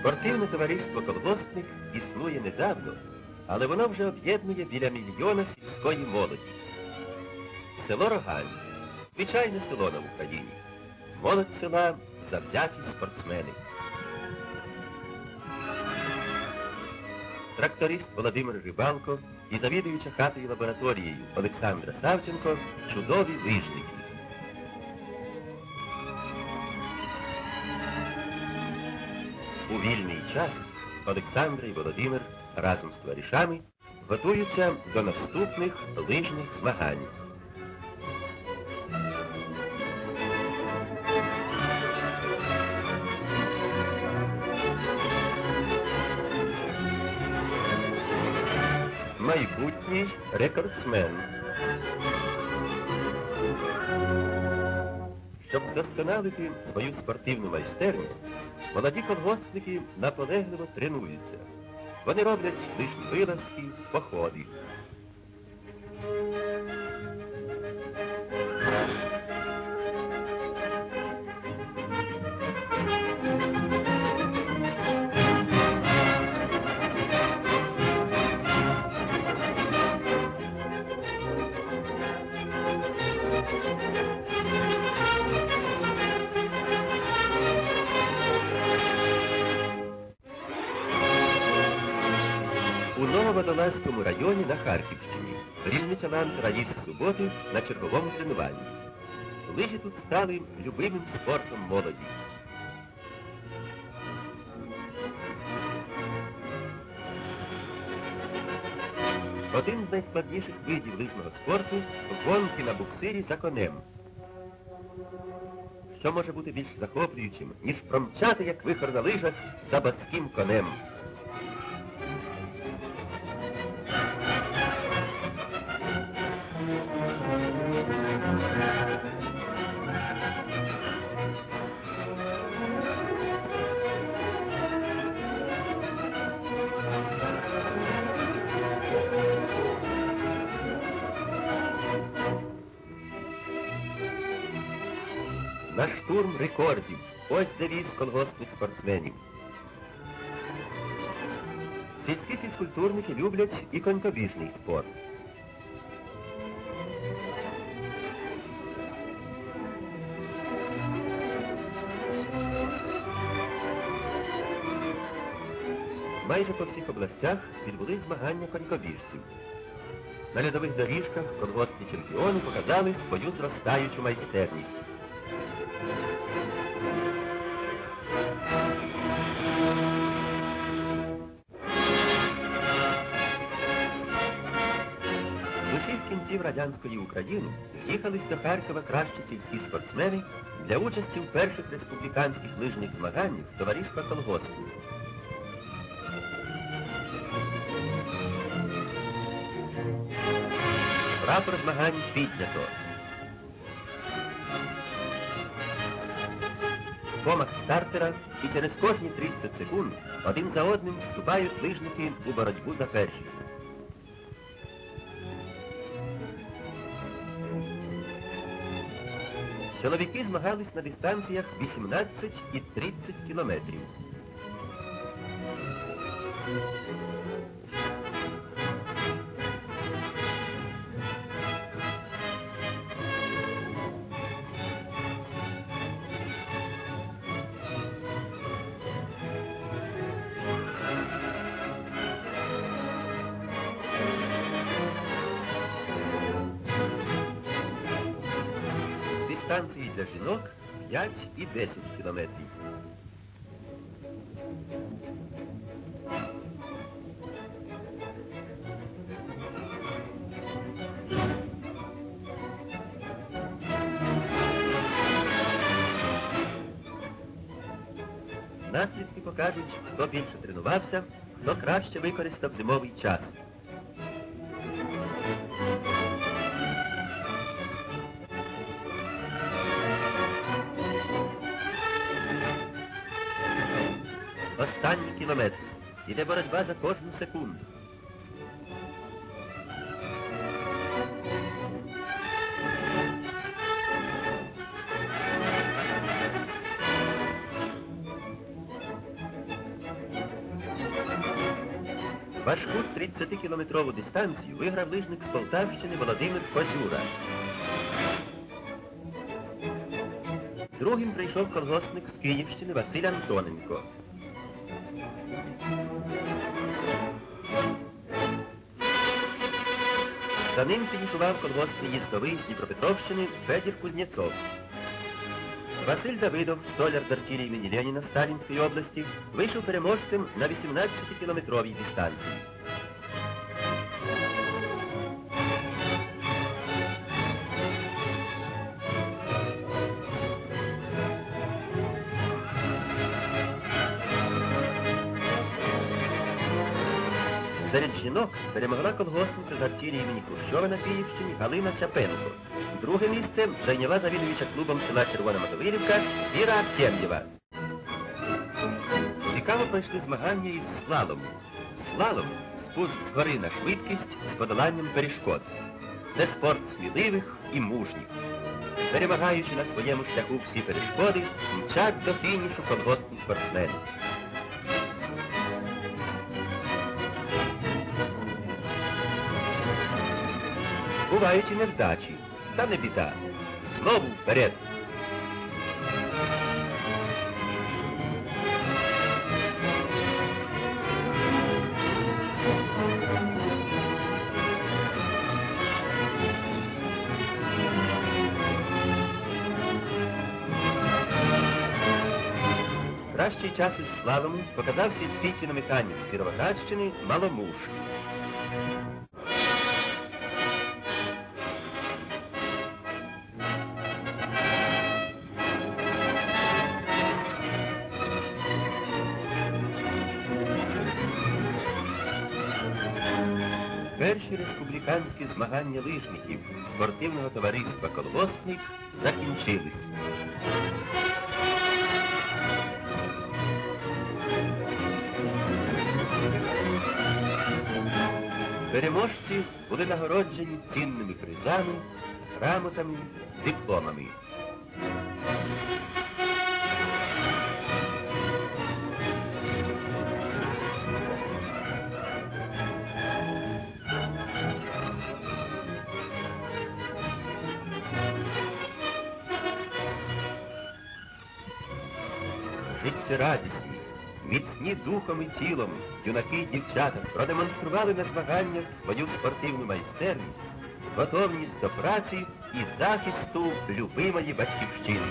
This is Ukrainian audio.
Спортивне товариство Колгоспник існує недавно, але воно вже об'єднує біля мільйона сільської молоді. Село Рогань звичайне село на Україні. Молодь села завзяті спортсмени. Тракторист Володимир Рибалко і завідуюча хатою лабораторією Олександра Савченко чудові лижники. Час Олександр і Володимир разом з товаришами готуються до наступних лижних змагань. Майбутній рекордсмен. Щоб вдосконалити свою спортивну майстерність, молоді колгоспники наполегливо тренуються. Вони роблять лишні вилазки, походи. У Нововодолазькому районі на Харківщині рівний талант Раїс Суботи на черговому тренуванні. Лижі тут стали любимим спортом молоді. Один з найскладніших видів лижного спорту гонки на буксирі за конем. Що може бути більш захоплюючим, ніж промчати, як вихор на лижах, за баским конем? На штурм рекордів. Ось девіз колгоспних спортсменів. Сільські фізкультурники люблять і конькобіжний спорт. Майже по всіх областях відбулись змагання конькобіжців. На льодових доріжках колгоспні чемпіони показали свою зростаючу майстерність. Кінців радянської України з'їхались до Харкова кращі сільські спортсмени для участі в перших республіканських лижних змаганнях товариства колгоспів. Прапор змагань піднято. Помах стартера і через кожні 30 секунд один за одним вступають лижники у боротьбу за першість. Чоловіки змагались на дистанціях 18 і 30 кілометрів. Дистанції для жінок 5 і 10 кілометрів. Наслідки покажуть, хто більше тренувався, хто краще використав зимовий час. Останні кілометри. Іде боротьба за кожну секунду. Важку 30-кілометрову дистанцію виграв лижник з Полтавщини Володимир Козюра. Другим прийшов колгоспник з Київщини Василь Антоненко. За ним фінішував колгоспний їздовий з Дніпропетровщини Федір Кузнєцов. Василь Давидов, столяр з артилії імені Леніна Сталінської області, вийшов переможцем на 18-кілометровій дистанції. Серед жінок перемогла колгоспниця з артилії імені Хрущова на Київщині Галина Чапенко. Друге місце зайняла завідувача клубом села Червона Мотовилівка Віра Артем'єва. Цікаво пройшли змагання із слалом. Слалом спуск з гори на швидкість з подоланням перешкод. Це спорт сміливих і мужніх. Перемагаючи на своєму шляху всі перешкоди, мчать до фінішу колгоспні спортсмени. Бувають і невдачі, та не біда. Знову вперед. Кращий час із славами показав сільський кіномеханік з Кіровоградщини Маломуш. Перші республіканські змагання лижників спортивного товариства «Колгоспник» закінчились. Переможці були нагороджені цінними призами, грамотами, дипломами. Життєрадісні, міцні духом і тілом, юнаки і дівчата продемонстрували на змаганнях свою спортивну майстерність, готовність до праці і захисту любимої батьківщини.